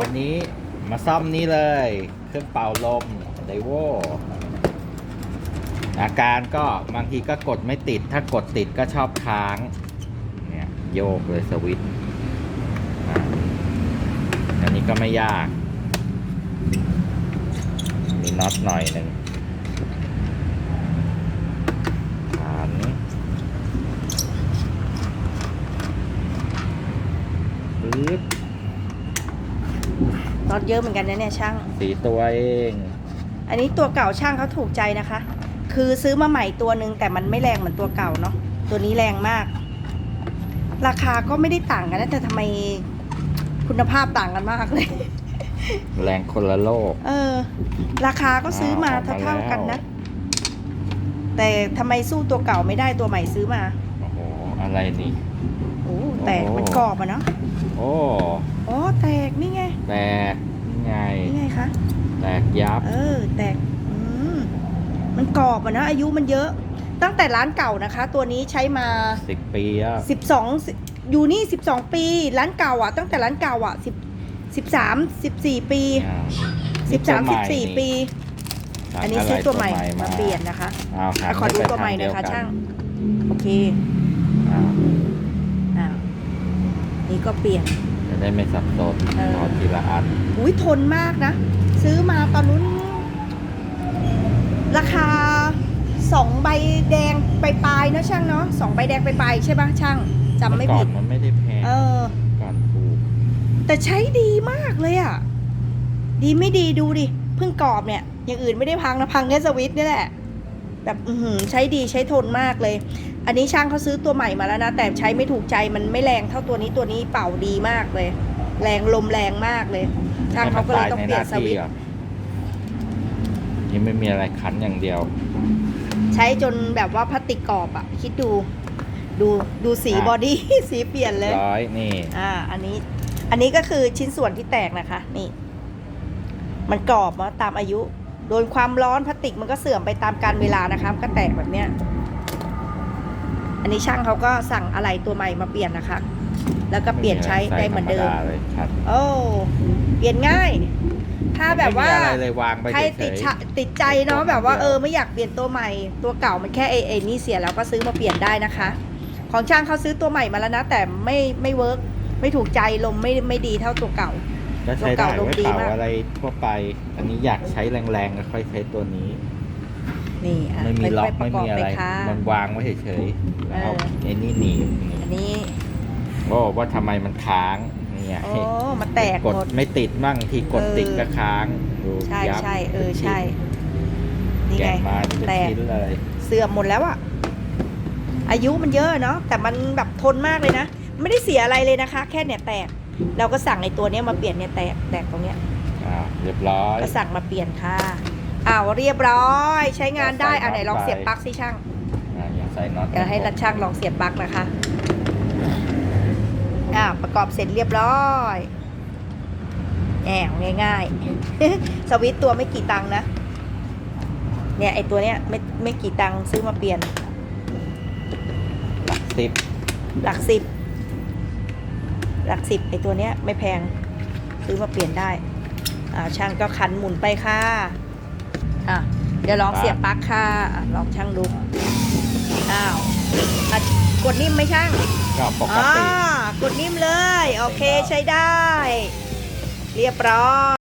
วันนี้มาซ่อมนี้เลย เครื่องเป่าลมไดโวอาการก็บางทีก็กดไม่ติด ถ้ากดติดก็ชอบค้าง เนี่ยโยกเลยสวิตช์อันนี้ก็ไม่ยาก มีน็อตหน่อยหนึ่งขันปึ๊บ น็อตเยอะเหมือนกันนะเนี่ยช่าง สีตัวเอง อันนี้ตัวเก่าช่างเขาถูกใจนะคะ คือซื้อมาใหม่ตัวหนึ่งแต่มันไม่แรงเหมือนตัวเก่าเนาะตัวนี้แรงมาก ราคาก็ไม่ได้ต่างกันนะแต่ทำไมคุณภาพต่างกันมากเลย แรงคนละโลก เออ ราคาก็ซื้อมาอ่าออกมาเท่าๆกันแล้นะวแต่ทำไมสู้ตัวเก่าไม่ได้ตัวใหม่ซื้อมา โอ้โห อะไรนี่ โอ้แตกโอ้มันกรอบอะเนาะ โอ้อ๋อแตกนี่ไง แตกนี่ไง นี่ไงคะ แตก ยับ เออ แตกอืมมันกรอบอะนะ อายุมันเยอะ ตั้งแต่ร้านเก่านะคะ ตัวนี้ใช้มา สิบปีอะ 12 อยู่นี่ 12 ปี ร้านเก่าอะตั้งแต่ร้านเก่าอะ10 13 14 ปีอ่า13 14 ปีสั่งอันนี้ซื้อตัวใหม่มาเปลี่ยนนะคะเอาครัอะบขอดูตัวใหม่หน่อยค่ะช่าง โอเคอ้าวอ่านี่ก็เปลี่ยน จะได้ไม่สับสนเออต่อทีละอัน อุ้ยทนมากนะ ซื้อมาตอนนู้น ราคาสองใบแดงไปปลายๆเนอะช่างเนาะสองใบแดงไปปลายๆใช่ปะช่างจำไม่เอก่อผินดมันไม่ได้แพงเออก่อนถูกแต่ใช้ดีมากเลยอะ่ะ ดีไม่ดีดูดิเพิ่งกรอบเนี่ยอย่างอื่นไม่ได้พังนะพังแค่สวิตช์นี่แหละ แบบอือหือใช้ดีใช้ทนมากเลย อันนี้ช่างเขาซื้อตัวใหม่มาแล้วนะ แต่ใช้ไม่ถูกใจมันไม่แรงเท่าตัวนี้ตัวนี้เป่าดีมากเลย แรงลมแรงมากเลย ช่างเขาก็เลยต้องเปลี่ยนสวิตช์ นี่ไม่มีอะไรขันอย่างเดียว ใช้จนแบบว่าพลาสติกกรอบอะคิดดู ดูดูสีอะบอดี้ สีเปลี่ยนเลย ร้อยนี่ อ่า อันนี้ อันนี้ก็คือชิ้นส่วนที่แตกนะคะ นี่ มันกรอบมาตามอายุ โดนความร้อนพลาสติกมันก็เสื่อมไปตามการเวลานะคะก็แตกแบบเนี้ย อันนี้ช่างเขาก็สั่งอะไรตัวใหม่มาเปลี่ยนนะคะ แล้วก็เปลี่ยนใช้ได้เหมือนเดิมใส่ธรรดาเลยครับโอ้ เปลี่ยนง่าย ถ้าแบบว่าไม่มีอะไรเลยวางไปใครเฉติดยชะติดใจเนาะตัวแบบว่าเดียวเออไม่อยากเปลี่ยนตัวใหม่ ตัวเก่ามันแค่ไอ้ไอ้นี่เสียแล้วก็ซื้อมาเปลี่ยนได้นะคะ ของช่างเขาซื้อตัวใหม่มาแล้วนะ แต่ไม่ไม่เวิร์กไม่ถูกใจลมไม่ไม่ดีเท่าตัวเก่า ๆก็ใช้ได้ตัวเก่าไว้ดีเป่ามากอะไรทั่วไป อันนี้อยากใช้แรงๆก็ค่อยใช้ตัวนี้ นี่อะไม่มีล็อกค่ไม่ยๆประกอบมีอะไร ปค่ะ มันวางไว้เฉยๆแล้วเอาเออ ไอ้นี่หนีบอันนี้ โอ้ว่าทำไมมันค้าง เนี่ยโอ้มาแตกกดหมด ไม่ติดบ้างทีกดเออติดก็ค้างดูใช่ยับใช่เออใช่ นี่แกะไงมาเป็นแตกชิ้นเลยเสื่อมหมดแล้วอะอายุมันเยอะเนาะแต่มันแบบทนมากเลยนะ ไม่ได้เสียอะไรเลยนะคะ แค่เนี่ยแตก เราก็สั่งในตัวเนี้ยมาเปลี่ยนเนี่ยแตกแตกตรงเนี้ย อ่าเรียบร้อย ก็สั่งมาเปลี่ยนค่ะอ้าวเรียบร้อย ใช้งานได้ใส่อะไหนลองน็อตไปเสียบปลั๊กสิช่างอ่ายังใส่น็อตเดี๋ยวให้รัดช่างลองเสียบปลั๊กนะคะ อ่าประกอบเสร็จเรียบร้อยแหมง่ายๆ สวิตช์ตัวไม่กี่ตังค์นะ เนี่ยไอตัวเนี้ยไม่ไม่กี่ตังค์ซื้อมาเปลี่ยน หลักสิบ หลักสิบ หลักสิบไอตัวเนี้ยไม่แพงซื้อมาเปลี่ยนได้ อ่าช่างก็ขันหมุนไปค่ะ อะเดี๋ยวลองเสียบปลั๊กค่ะอะลองช่างดู อ้าวอะกดนิ่มไหมช่างก็ปกอ่าติ กดนิ่มเลย โอเคใช้ได้ เรียบร้อย